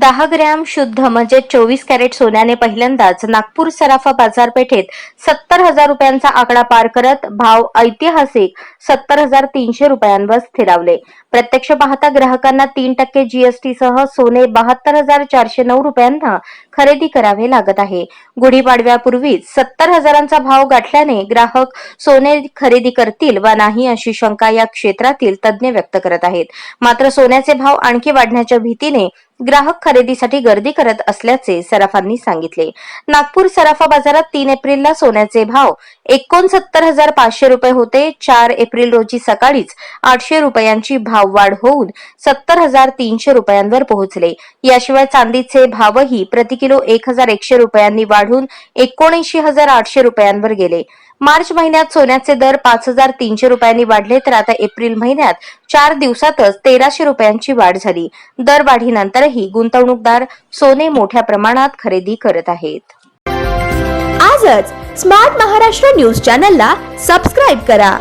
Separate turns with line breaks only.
दहा ग्रॅम शुद्ध म्हणजे चोवीस कॅरेट सोन्याने पहिल्यांदाच नागपूर सराफा बाजारपेठेत सत्तर हजार रुपयांचा आकडा पार करत भाव ऐतिहासिक सत्तर हजार तीनशे रुपयांवर स्थिरावले. प्रत्यक्ष पाहता ग्राहकांना तीन टक्के जीएसटी सह सोने बहात्तर हजार चारशे नऊ रुपयांना खरेदी करावे लागत आहे. गुढीपाडव्यापूर्वीच सत्तर हजारांचा भाव गाठल्याने ग्राहक सोने खरेदी करतील वा नाही अशी शंका या क्षेत्रातील तज्ज्ञ व्यक्त करत आहेत. मात्र सोन्याचे भाव आणखी वाढण्याच्या भीतीने ग्राहक खरेदीसाठी गर्दी करत असल्याचे सराफांनी सांगितले. नागपूर सराफा बाजारात तीन एप्रिलला सोन्याचे भाव एकोणसत्तर हजार पाचशे रुपये होते. चार एप्रिल रोजी सकाळीच आठशे रुपयांची भाववाढ होऊन सत्तर हजार तीनशे रुपयांवर पोहोचले. याशिवाय चांदीचे भावही प्रति किलो एक हजार एकशे रुपयांनी वाढून एकोणऐंशी हजार आठशे रुपयांवर गेले. मार्च महिन्यात सोन्याचे दर पाच हजार तीनशे रुपयांनी वाढले तर आता एप्रिल महिन्यात चार दिवसातच तेराशे रुपयांची वाढ झाली. दरवाढीनंतर वाढीनंतरही गुंतवणूकदार सोने मोठ्या प्रमाणात खरेदी करत आहेत.
आजच स्मार्ट महाराष्ट्र न्यूज चॅनलला सबस्क्राईब करा.